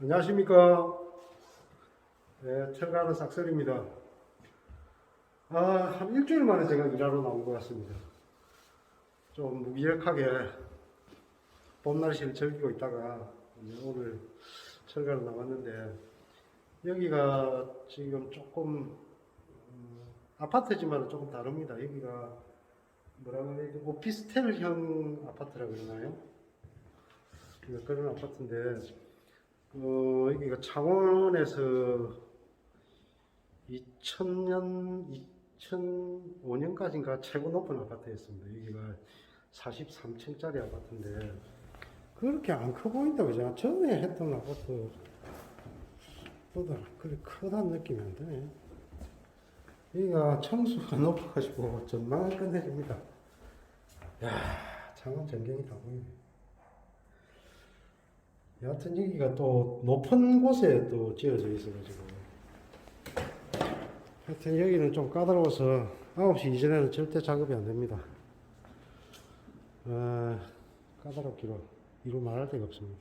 안녕하십니까. 네, 철가는 싹설입니다. 아, 한 일주일 만에 제가 일하러 나온 것 같습니다. 좀 무기력하게 봄 날씨를 즐기고 있다가 오늘 철가로 나왔는데 여기가 지금 조금 음, 아파트지만 조금 다릅니다. 여기가 해야 되지? 오피스텔형 아파트라 그러나요? 그- 그런 아파트인데 어, 여기가 창원에서 2000년, 2005년까지인가 최고 높은 아파트였습니다. 여기가 43층짜리 아파트인데, 그렇게 안 커 보인다, 그죠? 전에 했던 아파트보다 그렇게 크다는 느낌이 안 드네. 여기가 청수가 높아가지고 전망을 끝내줍니다. 야 창원 전경이 다 보이네. 여하튼 여기가 또 높은 곳에 또 지어져 있어가지고. 하여튼 여기는 좀 까다로워서 9시 이전에는 절대 작업이 안 됩니다. 어, 까다롭기로 이루 말할 데가 없습니다.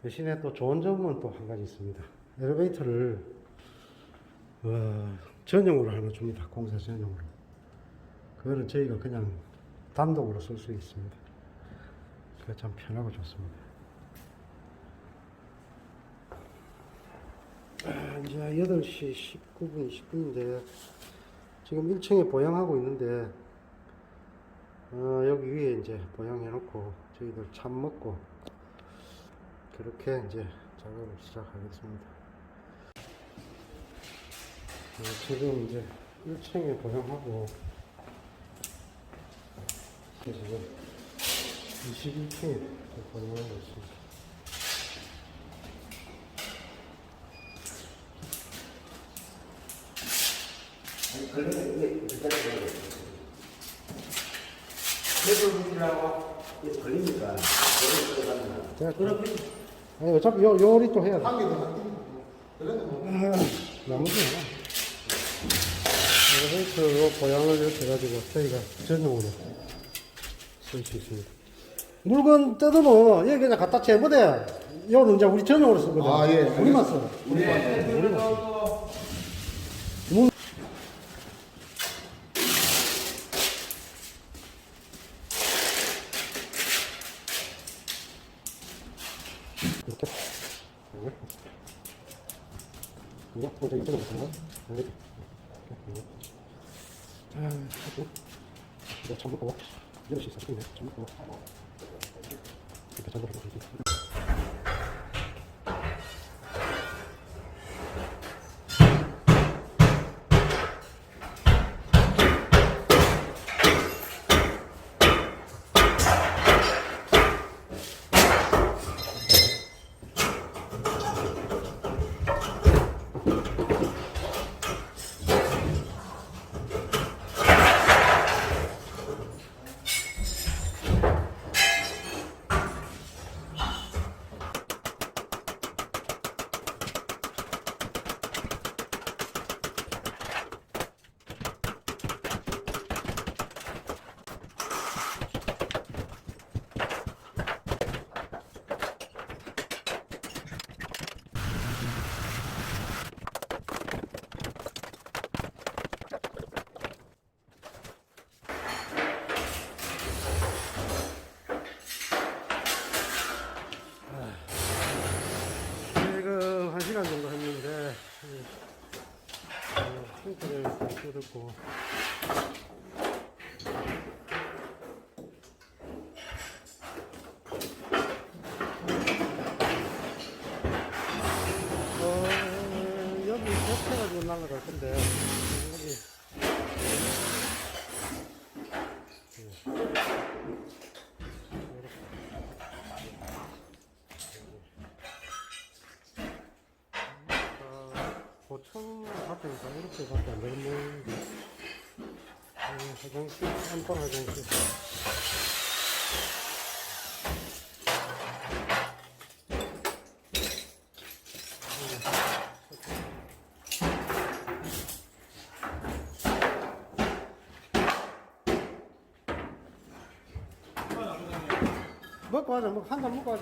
대신에 또 좋은 점은 또 한 가지 있습니다. 엘리베이터를 어, 전용으로 하나 줍니다. 공사 전용으로. 그거는 저희가 그냥 단독으로 쓸 수 있습니다. 그게 참 편하고 좋습니다 아, 이제 8시 19분, 20분인데, 지금 1층에 보양하고 있는데, 어, 여기 위에 이제 보양해 놓고, 저희들 참 먹고, 그렇게 이제 작업을 시작하겠습니다. 어, 지금 이제 1층에 보양하고, 지금 21층에 보양하고 있습니다. 해불이라고 걸리니까 요리 들어가면 자, 그럼, 아니, 어차피 요, 요리 또 해야 돼. 한 개도 안 끼고 그래도 뭐 나머지 엘리베이터로 보양을 이렇게 해가지고 저희가 전용으로 쓸 수 있습니다. 물건 뜯으면 여기 그냥 갖다 채면 요는 이제 우리 전용으로 쓰거든. 아, 예. 우리만 써. 우리만 우리만 써. 문- 이렇게. 이렇게. 이거 먼저 이쪽으로 거. 이렇게. 이렇게. 자, 하고. 이거 전부 거. 이럴 수 있어. 그냥 전부 거. 이렇게 전부 거. 이렇게. 지금 한 시간 정도 했는데 어, 싱크를 뜯었고 어, 여기 날아갈 건데 아, 고층 아파트니까 이렇게 밖에 안 되는 모양인데 음, 화장실, 안방 화장실 먹고 하자, 먹, 한잔 먹고 하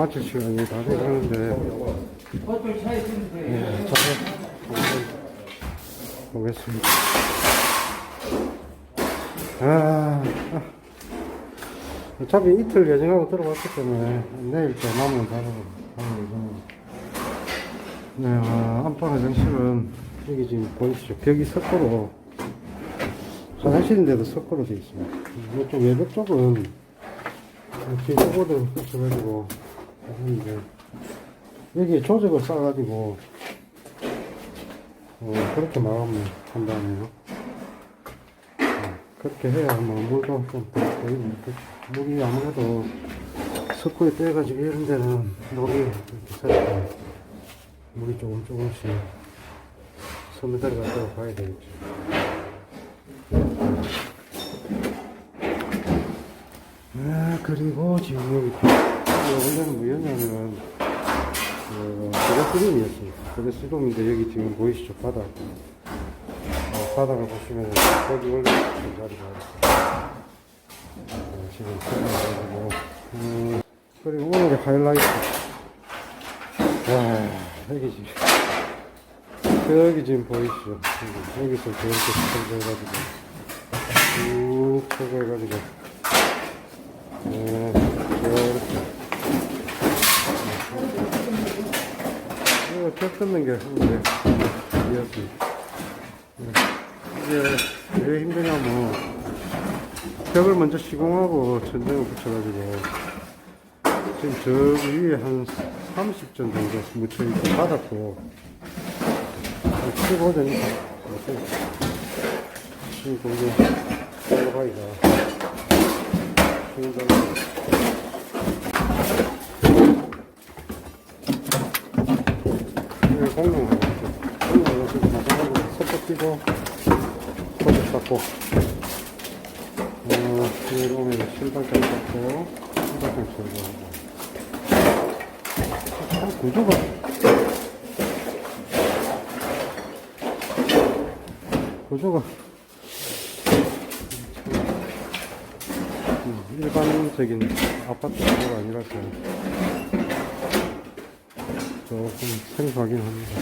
자. 마칠 시간이 다 돼가는데 자, 한번 보겠습니다. 아, 아. 어차피 이틀 예정하고 들어갔기 때문에 내일 또 남은 작업을 하는 예정입니다. 네, 아, 안방 화장실은 여기 지금 보이시죠? 벽이 석고로 화장실인데도 석고로 되어 있습니다. 이쪽 외벽 쪽은 기초보드 붙여가지고 하는데 여기에 조적을 싸가지고 어, 그렇게 마감을 한다네요. 어, 그렇게 해야 뭐 물도 보이면 좋겠죠. 물이 아무래도 석고에 떼가지고 이런 데는 녹이 이렇게 살짝 물이 조금 조금씩 섬유들이 갔다가 봐야 되겠죠. 아, 그리고 지금 여기, 원래는 뭐였냐면은, 그, 드레스룸이었습니다. 드레스룸인데 여기 지금 보이시죠? 바닥. 어, 바닥을 보시면은, 거기 원래 그 자리가 있어요. 어, 지금 끝나가지고, 음, 그리고 오늘의 하이라이트. 와, 여기 지금, 저기 지금 보이시죠? 여기, 여기서 저렇게 설계해가지고, 쭉 설계해가지고, 네, 이렇게. 벽 뜯는 게 이었습니다. 이게 왜 힘드냐면 벽을 먼저 시공하고 천장을 붙여가지고 지금 저 위에 한 30점 정도 묻혀있고 바닥도 15점이 지금 거기 올라가기가 힘들어. 여 기 공룡 공룡 여기 마찬가지로 섭섭 뛰고 코드 닦고 어, 오면 신발장 닦고 신발장 철거하고. 참 구조가 구조가 음, 일반적인 아파트 구조가 아니라서 조금 생소하긴 합니다.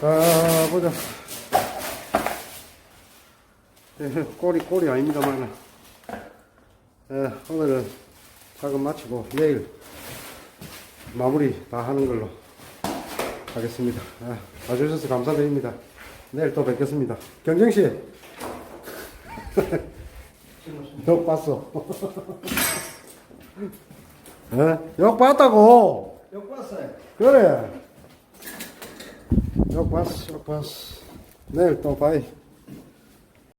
자, 보자. 예, 꼬리, 꼬리 아닙니다만. 예, 오늘은 작업 마치고 내일 마무리 다 하는 걸로 하겠습니다. 아, 봐주셔서 감사드립니다. 내일 또 뵙겠습니다. 경정씨! 욕 봤어. 예? 욕 봤다고! 욕 봤어요. 그래. 욕 봤어, 욕 봤어. 내일 또 봐이.